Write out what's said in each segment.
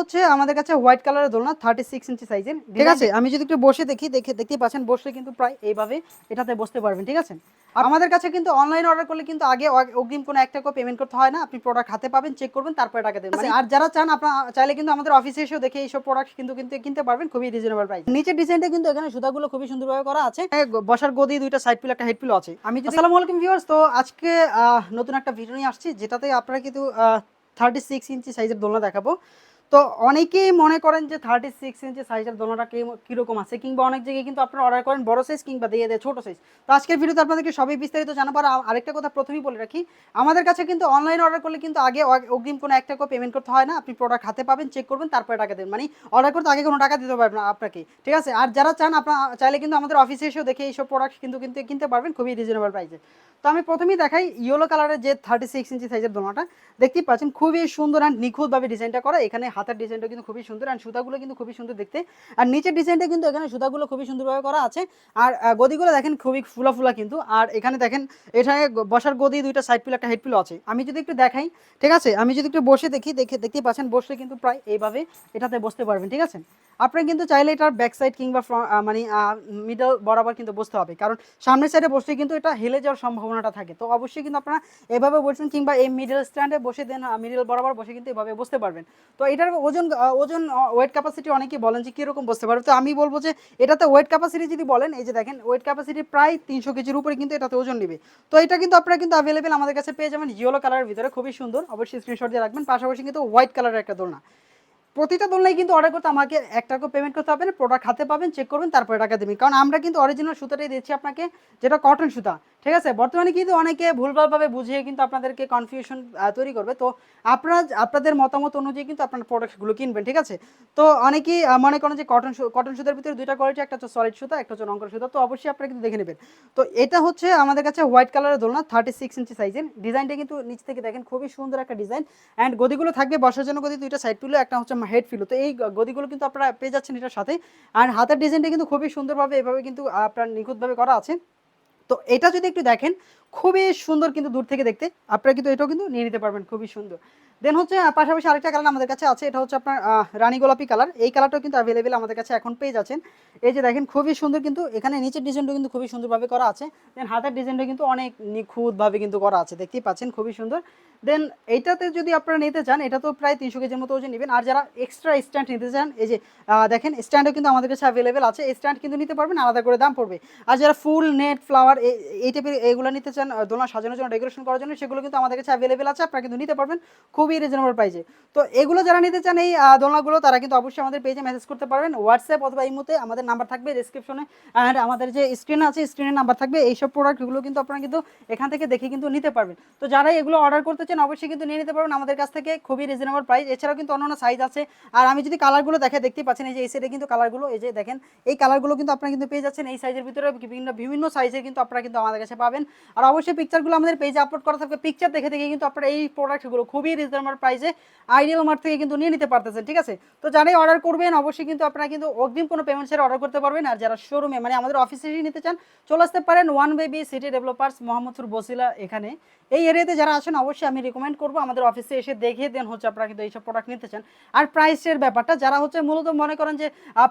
হচ্ছে আমাদের কাছে হোয়াইট কালারের দোলনা থার্টি সিক্স ইঞ্চি সাইজের ঠিক আছে আমি যদি একটু বসে দেখি দেখে দেখতে পাচ্ছেন বসলে কিন্তু প্রায় এইভাবে এটাতে বসতে পারবেন ঠিক আছে? আমাদের কাছে কিন্তু অনলাইন অর্ডার করলে কিন্তু আগে অগ্রিম কোনো এক টাকা পেমেন্ট করতে হয় না আপনি প্রোডাক্ট হাতে পাবেন চেক করবেন তারপরে টাকা দেবেন। মানে আর যারা চান আপনারা চাইলে কিন্তু আমাদের অফিসে এসেও দেখে এইসব প্রোডাক্ট কিন্তু কিন্তু কিনতে পারবেন খুবই রিজনেবল প্রাইস নিচের ডিজাইনটা কিন্তু এখানে সুতাগুলো খুবই সুন্দরভাবে করা আছে। বসার গদি দুইটা সাইড পিল একটা হেড পিল আছে। আমি আসসালামু আলাইকুম ভিউয়ার্স তো আজকে নতুন একটা ভিডিও নিয়ে আসছি যেটাতে আপনারা কিন্তু থার্টি সিক্স ইঞ্চি সাইজের দোলনা দেখাবো। তো অনেকেই মনে করেন যে থার্টি সিক্স ইঞ্চি সাইজের দোলনাটা কীরকম আছে? কিংবা অনেক জায়গায় কিন্তু আপনারা অর্ডার করেন বড় সাইজ কিংবা দিয়ে দেয় ছোটো সাইজ তো আজকের ভিডিওতে আপনাদেরকে সবই বিস্তারিত জানাবার আরেকটা কথা প্রথমেই বলে রাখি, আমাদের কাছে কিন্তু অনলাইন অর্ডার করলে কিন্তু আগে অগ- অগ্রিম কোনো এক টাকা পেমেন্ট করতে হয় না। আপনি প্রোডাক্ট হাতে পাবেন চেক করবেন, তারপরে টাকা দেবেন। মানে অর্ডার করতে আগে কোনো টাকা দিতে পারবেন আপনাকে, ঠিক আছে? আর যারা চান আপনারা চাইলে কিন্তু আমাদের অফিসে এসেও দেখে এইসব প্রোডাক্ট কিন্তু কিনতে কিনতে পারবেন খুবই রিজনেবল প্রাইসে তো আমি প্রথমেই দেখাই ইয়েলো কালারের যে থার্টি সিক্স ইঞ্চি সাইজের দোলনাটা দেখতেই পাচ্ছেন, খুবই সুন্দর অ্যান্ড নিখুঁতভাবে ডিজাইনটা করা। এখানে হাতের ডিজাইনটা কিন্তু খুবই সুন্দর আর সুতাগুলো কিন্তু খুবই সুন্দর দেখতে। আর নিচের ডিজাইনটা কিন্তু এখানে সুতাগুলো খুবই সুন্দরভাবে করা আছে। আর গদিগুলো দেখেন খুবই ফুলা ফুলা কিন্তু। আর এখানে দেখেন, এখানে বসার গদি দুইটা সাইড পিল একটা হেড পিল আছে। আমি যদি একটু দেখাই, ঠিক আছে? আমি যদি একটু বসে দেখি, দেখে দেখতে পাচ্ছেন, বসলে কিন্তু প্রায় এইভাবে এটাতে বসতে পারবেন, ঠিক আছে? আপনি কিন্তু চাইলে এটার ব্যাক সাইড কিংবা মানে মিডল বরাবর কিন্তু বসতে হবে। কারণ সামনের সাইডে বসলে কিন্তু এটা হেলে যাওয়ার সম্ভাবনাটা থাকে। তো অবশ্যই কিন্তু আপনারা এভাবে বসবেন কিংবা এই মিডল স্ট্যান্ডে বসে দেন মিডল বরাবর বসে কিন্তু এভাবে বসতে পারবেন। তো এটার ওজন ওজন ওয়েট ক্যাপাসিটি অনেকেই বলেন যে কীরকম বসতে পারবে। তো আমি বলব যে এটাতে ওয়েট ক্যাপাসিটি যদি বলেন, এই যে দেখেন ওয়েট ক্যাপাসিটি প্রায় তিনশো কেজির উপরে কিন্তু এটাতে ওজন নেবে। তো এটা কিন্তু আপনারা কিন্তু অ্যাভেলেবেল আমাদের কাছে পেয়ে যাবেন ইয়েলো কালারের ভিতরে। খুবই সুন্দর। অবশ্যই স্ক্রিনশট দিয়ে রাখবেন। পাশাপাশি কিন্তু হোয়াইট কালারের একটা দোলনা। প্রতিটা দোলনায় কিন্তু অর্ডার করতে আমাকে এক টাকা পেমেন্ট করতে হবে প্রোডাক্ট হাতে পাবেন চেক করবেন, তারপরে টাকা দেবেন। কারণ আমরা কিন্তু অরিজিনাল সুতাটাই দিচ্ছি আপনাকে, যেটা কটন সুতা। ঠিক আছে? বর্তমানে কিন্তু অনেকে ভুলভালভাবে বুঝিয়ে কিন্তু আপনাদেরকে কনফিউশন তৈরি করবে। তো আপনারা, আপনাদের মতামত অনুযায়ী কিন্তু আপনার প্রোডাক্টগুলো কিনবেন, ঠিক আছে? তো অনেকেই মনে করেন যে কটন কটন সুতার ভিতরে দুইটা কোয়ালিটি একটা হচ্ছে সলিড সুতা, একটা হচ্ছে রঙ্কর সুতা। তো অবশ্যই আপনারা কিন্তু দেখে নেবেন। তো এটা হচ্ছে আমাদের কাছে হোয়াইট কালারের দোলনা থার্টি সিক্স ইঞ্চি সাইজের ডিজাইনটা কিন্তু নিচ থেকে দেখেন, খুবই সুন্দর একটা ডিজাইন অ্যান্ড গদিগুলো থাকবে বসার জন্য গদি দুইটা সাইড পিলো একটা হচ্ছে হেড ফিলো তো এই গদিগুলো কিন্তু আপনারা পেয়ে যাচ্ছেন এটার সাথে। আর হাতের ডিজাইনটা কিন্তু খুবই সুন্দরভাবে এভাবে কিন্তু আপনার নিখুঁতভাবে করা আছে। তো এটা যদি একটু দেখেন, খুবই সুন্দর কিন্তু দূর থেকে দেখতে। আপনারা কিন্তু এটাও কিন্তু নিয়ে নিতে পারবেন, খুবই সুন্দর। দেন হচ্ছে পাশাপাশি আরেকটা কালার আমাদের কাছে আছে, এটা হচ্ছে আপনার রানী গোলাপি কালার এই কালারটাও কিন্তু অ্যাভেলেবেল আমাদের কাছে এখন পেয়ে যাচ্ছেন। এই যে দেখেন, খুবই সুন্দর কিন্তু, এখানে নিচের ডিজাইনটা কিন্তু খুবই সুন্দরভাবে করা আছে। দেন হাতের ডিজাইনটা কিন্তু অনেক নিখুঁতভাবে কিন্তু করা আছে, দেখতেই পাচ্ছেন, খুবই সুন্দর। দেন এইটাতে যদি আপনারা নিতে চান, এটা তো প্রায় তিনশো কেজির মতো ওজন নেবেন। আর যারা এক্সট্রা স্ট্যান্ড নিতে চান, এই যে দেখেন স্ট্যান্ডও কিন্তু আমাদের কাছে অ্যাভেলেবেল আছে। এই স্ট্যান্ড কিন্তু নিতে পারবেন, আলাদা করে দাম পড়বে। আর যারা ফুল নেট ফ্লাওয়ার এই টাইপের এগুলো নিতে চান দোলনা সাজানোর জন্য ডেকোরেশন করার জন্য, সেগুলো কিন্তু আমাদের কাছে অ্যাভেলেবেল আছে। আপনারা কিন্তু নিতে পারবেন। খুবই রিজনেবল প্রাইসে তো এগুলো যারা নিতে চান এই দোলনাগুলো, তারা কিন্তু অবশ্যই আমাদের পেজে মেসেজ করতে পারবেন। হোয়াটসঅ্যাপ অথবা এই মুহূর্তে আমাদের নাম্বার থাকবে ডিসক্রিপশনে আর আমাদের যে স্ক্রিন আছে স্ক্রিনের নাম্বার থাকবে। এইসব প্রোডাক্টগুলো কিন্তু আপনারা কিন্তু এখান থেকে দেখে কিন্তু নিতে পারবেন। তো যারা এগুলো অর্ডার করতে চান, অবশ্যই কিন্তু নিয়ে নিতে পারবেন। আমাদের কাছ থেকে খুবই রিজনেবল প্রাইস এছাড়াও কিন্তু অন্যান্য সাইজ আছে। আর আমি যদি কালারগুলো দেখে, দেখতে পাচ্ছেন, এই যে, এই সাইডে কিন্তু কালারগুলো এই যে দেখেন, এই কালারগুলো কিন্তু আপনারা কিন্তু পেয়ে যাচ্ছেন। এই সাইজের ভিতরে বিভিন্ন বিভিন্ন সাইজের কিন্তু আপনারা কিন্তু আমাদের কাছে পাবেন। আর অবশ্যই পিকচারগুলো আমাদের পেজে আপলোড করা থাকবে। পিকচার দেখে দেখে কিন্তু আপনারা এই প্রোডাক্টগুলো খুবই রিজনেবল প্রাইসে আইডিয়াল মার্ট থেকে কিন্তু নিয়ে নিতে পারতেছেন, ঠিক আছে? তো যারাই অর্ডার করবেন, অবশ্যই কিন্তু আপনারা কিন্তু অগ্রিম কোনো পেমেন্ট ছাড়া অর্ডার করতে পারবেন। আর যারা শোরুমে মানে আমাদের অফিসে নিতে চান, চলে আসতে পারেন one baby city developers Mohammadpur Basila এখানে। এই এরিয়াতে যারা আছেন, অবশ্যই আমি রিকমেন্ড করব। আমাদের অফিসে এসে দেখে দেন হচ্ছে আপনারা কিন্তু এইসব প্রোডাক্ট নিতে চান। আর প্রাইসের ব্যাপারটা, যারা হচ্ছে মূলত মনে করেন যে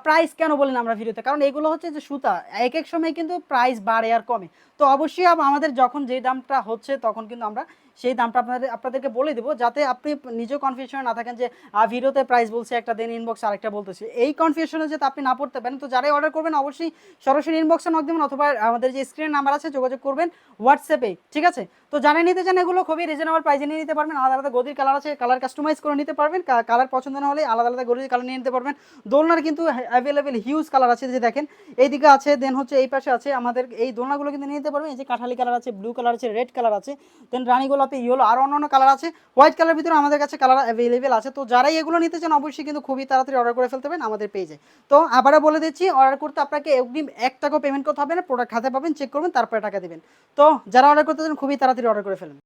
প্রাইস কেন বলেন আমরা ভিডিওতে? কারণ এগুলো হচ্ছে যে সুতা, এক এক সময় কিন্তু প্রাইস বাড়ে আর কমে। তো অবশ্যই আমাদের যখন যে দামটা হচ্ছে, তখন কিন্তু আমরা সেই দামটা আপনাদের, আপনাদেরকে বলে দেবো যাতে আপনি নিজেও কনফিউশনে না থাকেন যে ভিডিওতে প্রাইস বলছে, একটা দেন ইনবক্স আরেকটা বলতেছে। এই কনফিউশনে যাতে আপনি না পড়তে পারেন, তো যারাই অর্ডার করবেন, অবশ্যই সরাসরি ইনবক্সে নক দেবেন অথবা আমাদের যে স্ক্রিনের নাম্বার আছে, যোগাযোগ করবেন হোয়াটসঅ্যাপে ঠিক আছে? তো যারা নিতে চান এগুলো খুবই রিজনেবল প্রাইসে নিয়ে নিতে পারবেন, আলাদা আলাদা গদির কালার আছে কালার কাস্টমাইজ করে নিতে পারবেন কালার পছন্দ না হলে আলাদা আলাদা গদির কালার নিয়ে নিতে পারবেন। দোলনার কিন্তু অ্যাভেলেবেল হিউজ কালার আছে, যে দেখেন, এইদিকে আছে দেন হচ্ছে এই পাশে আছে আমাদের, এই দোলনাগুলো কিন্তু নিয়ে নিতে পারবেন, এই যে কাঠালি কালার আছে ব্লু কালার আছে রেড কালার আছে দেন রানী গোলাপি ইয়েলো আর অন্য কালার আছে। হোয়াইট কালার ভিতরে আমাদের কাছে কালার অ্যাভেলেবেল আছে। তো যারাই এগুলো নিতে চান, অবশ্যই কিন্তু খুবই তাড়াতাড়ি অর্ডার করে ফেলতে পারেন আমাদের পেজে তো আবারও বলে দিচ্ছি অর্ডার করতে আপনাকে অগ্রিম এক টাকা পেমেন্ট করতে হবে না। প্রোডাক্ট হাতে পাবেন চেক করবেন, তারপরে টাকা দেবেন। তো যারা অর্ডার করতে চান, খুবই তাড়াতাড়ি অর্ডার করে ফেলেন।